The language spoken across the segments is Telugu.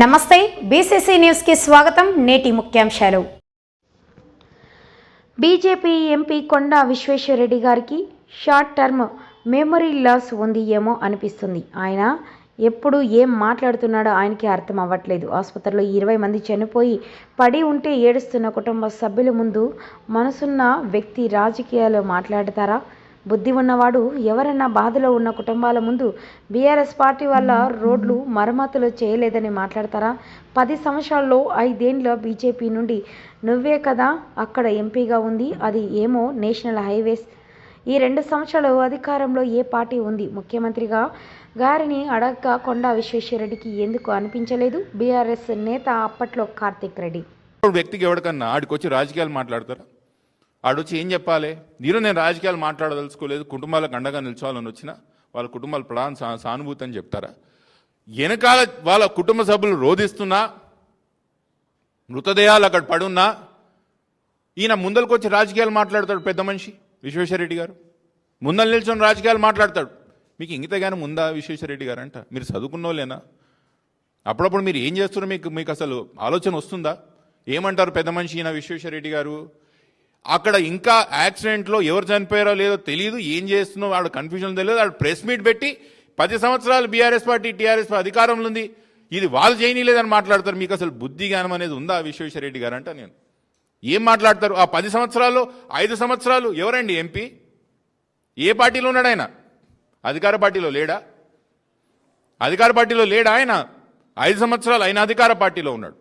నమస్తే బీసీసీ న్యూస్కి స్వాగతం నేటి ముఖ్యాంశాలు. బీజేపీ ఎంపీ కొండా విశ్వేశ్వరరెడ్డి గారికి షార్ట్ టర్మ్ మెమరీ లాస్ ఉంది ఏమో అనిపిస్తుంది. ఆయన ఎప్పుడు ఏం మాట్లాడుతున్నాడో ఆయనకి అర్థం అవ్వట్లేదు. ఆసుపత్రిలో ఇరవై మంది చనిపోయి పడి ఉంటే ఏడుస్తున్న కుటుంబ సభ్యుల ముందు మనసున్న వ్యక్తి రాజకీయాలు మాట్లాడతారా? బుద్ధి ఉన్నవాడు ఎవరన్నా బాధలో ఉన్న కుటుంబాల ముందు బీఆర్ఎస్ పార్టీ వల్ల రోడ్లు మరమ్మతులు చేయలేదని మాట్లాడతారా? పది సంవత్సరాల్లో ఐదేండ్ల బీజేపీ నుండి నువ్వే కదా అక్కడ ఎంపీగా ఉంది అది ఏమో నేషనల్ హైవేస్. ఈ రెండు సంవత్సరాలు అధికారంలో ఏ పార్టీ ఉంది? ముఖ్యమంత్రిగా గారిని అడగక కొండా విశ్వేశ్వరరెడ్డికి ఎందుకు అనిపించలేదు? బీఆర్ఎస్ నేత అప్పట్లో కార్తిక్ రెడ్డి. వ్యక్తికి ఎవరికన్నా ఆడికి వచ్చి రాజకీయాలు మాట్లాడతారు? ఆడొచ్చి ఏం చెప్పాలి? నేను నేను రాజకీయాలు మాట్లాడదలుచుకోలేదు కుటుంబాలకు అండగా నిల్చోవాలని వచ్చిన వాళ్ళ కుటుంబాల ప్రధాన సా- సానుభూతి అని చెప్తారా? వెనకాల వాళ్ళ కుటుంబ సభ్యులు రోధిస్తున్నా మృతదేహాలు అక్కడ పడున్నా ఈయన ముందరకు వచ్చి రాజకీయాలు మాట్లాడతాడు పెద్ద మనిషి విశ్వేశ్వరరెడ్డి గారు. ముందర నిల్చొని రాజకీయాలు మాట్లాడతాడు. మీకు ఇంగితగానే ముందా విశ్వేశ్వరరెడ్డి గారు అంట. మీరు చదువుకున్నోలేనా అప్పుడప్పుడు మీరు ఏం చేస్తున్నారో మీకు మీకు అసలు ఆలోచన వస్తుందా? ఏమంటారు పెద్ద మనిషి ఈయన విశ్వేశ్వరరెడ్డి గారు? అక్కడ ఇంకా యాక్సిడెంట్లో ఎవరు చనిపోయారో లేదో తెలియదు ఏం చేస్తున్నో వాడు కన్ఫ్యూజన్ తెలియదు. వాడు ప్రెస్ మీట్ పెట్టి పది సంవత్సరాలు బీఆర్ఎస్ పార్టీ టీఆర్ఎస్ అధికారంలో ఉంది. ఇది వాళ్ళు చేయనీలేదని మాట్లాడతారు. మీకు అసలు బుద్ధి జ్ఞానం అనేది ఉందా విశ్వేశ్వరరెడ్డి గారు అంట నేను. ఏం మాట్లాడతారు? ఆ పది సంవత్సరాలు ఐదు సంవత్సరాలు ఎవరండి ఎంపీ? ఏ పార్టీలో ఉన్నాడు ఆయన? అధికార పార్టీలో లేడా? అధికార పార్టీలో లేడా ఆయన? ఐదు సంవత్సరాలు ఆయన అధికార పార్టీలో ఉన్నాడు.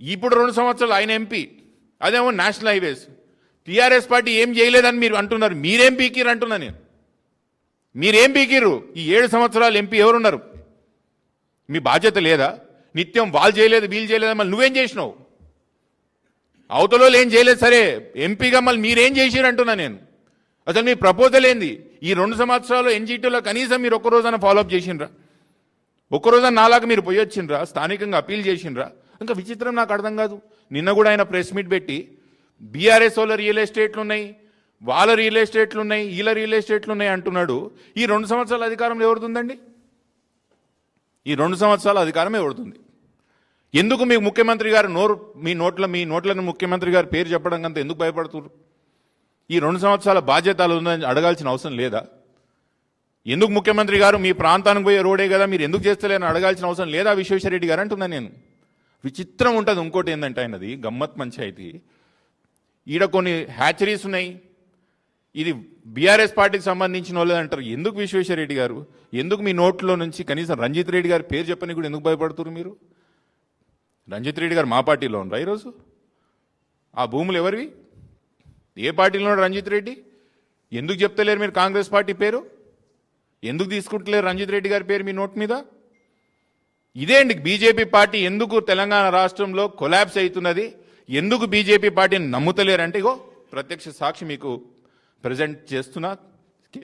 ఇప్పుడు రెండు సంవత్సరాలు ఆయన ఎంపీ. అదేమో నేషనల్ హైవేస్ టీఆర్ఎస్ పార్టీ ఏం చేయలేదని మీరు అంటున్నారు. మీరేం పీకిరు అంటున్నా నేను. మీరేం పీకిరు ఈ ఏడు సంవత్సరాలు ఎంపీ ఎవరున్నారు? మీ బాధ్యత లేదా? నిత్యం వాళ్ళు చేయలేదు వీళ్ళు చేయలేదు మళ్ళీ నువ్వేం చేసినావు? అవతలో ఏం చేయలేదు సరే ఎంపీగా మళ్ళీ మీరేం చేసిరు అంటున్నా నేను. అసలు మీ ప్రపోజల్ ఏంది? ఈ రెండు సంవత్సరాలు ఎన్జీటీలో కనీసం మీరు ఒక్క రోజున ఫాలోఅప్ చేసిండ్రా ఒక్కరోజన నాలాగా మీరు పోయొచ్చిండ్రా? స్థానికంగా అప్పీల్ చేసిండ్రా ఇంకా విచిత్రం నాకు అర్థం కాదు. నిన్న కూడా ఆయన ప్రెస్ మీట్ పెట్టి బీఆర్ఎస్ వాళ్ళ రియల్ ఎస్టేట్లు ఉన్నాయి వాళ్ళ రియల్ ఎస్టేట్లు ఉన్నాయి వీళ్ళ రియల్ ఎస్టేట్లు ఉన్నాయి అంటున్నాడు. ఈ రెండు సంవత్సరాల అధికారంలో ఎవరుతుందండి ఈ రెండు సంవత్సరాల అధికారం ఎవరుతుంది ఎందుకు మీ ముఖ్యమంత్రి గారు నోరు మీ నోట్ల మీ నోట్లను ముఖ్యమంత్రి గారు పేరు చెప్పడం కంత ఎందుకు భయపడుతున్నారు ఈ రెండు సంవత్సరాల బాధ్యతలు ఉందని అడగాల్సిన అవసరం లేదా? ఎందుకు ముఖ్యమంత్రి గారు మీ ప్రాంతానికి పోయే రోడే కదా మీరు ఎందుకు చేస్తలేని అడగాల్సిన అవసరం లేదా? విశ్వేశ్వరరెడ్డి గారు అంటున్నా నేను. విచిత్రం ఉంటుంది. ఇంకోటి ఏంటంటే ఆయనది గమ్మత్ పంచాయతీ ఈడ కొన్ని హ్యాచరీస్ ఉన్నాయి. ఇది బీఆర్ఎస్ పార్టీకి సంబంధించిన వాళ్ళు అంటారు. ఎందుకు విశ్వేశ్వరరెడ్డి గారు? ఎందుకు మీ నోట్లో నుంచి కనీసం రంజిత్ రెడ్డి గారి పేరు చెప్పని కూడా ఎందుకు భయపడుతున్నారు మీరు? రంజిత్ రెడ్డి గారు మా పార్టీలో ఉన్నారా ఈరోజు? ఆ భూములు ఎవరివి? ఏ పార్టీలో రంజిత్ రెడ్డి? ఎందుకు చెప్తలేరు మీరు కాంగ్రెస్ పార్టీ పేరు? ఎందుకు తీసుకుంటలేరు రంజిత్ రెడ్డి గారి పేరు మీ నోట్ మీద? ఇదే అండి బీజేపీ పార్టీ ఎందుకు తెలంగాణ రాష్ట్రంలో కొలాబ్స్ అవుతున్నది? ఎందుకు బీజేపీ పార్టీని నమ్ముతలేరంటే ఇగో ప్రత్యక్ష సాక్షి మీకు ప్రజెంట్ చేస్తున్నా.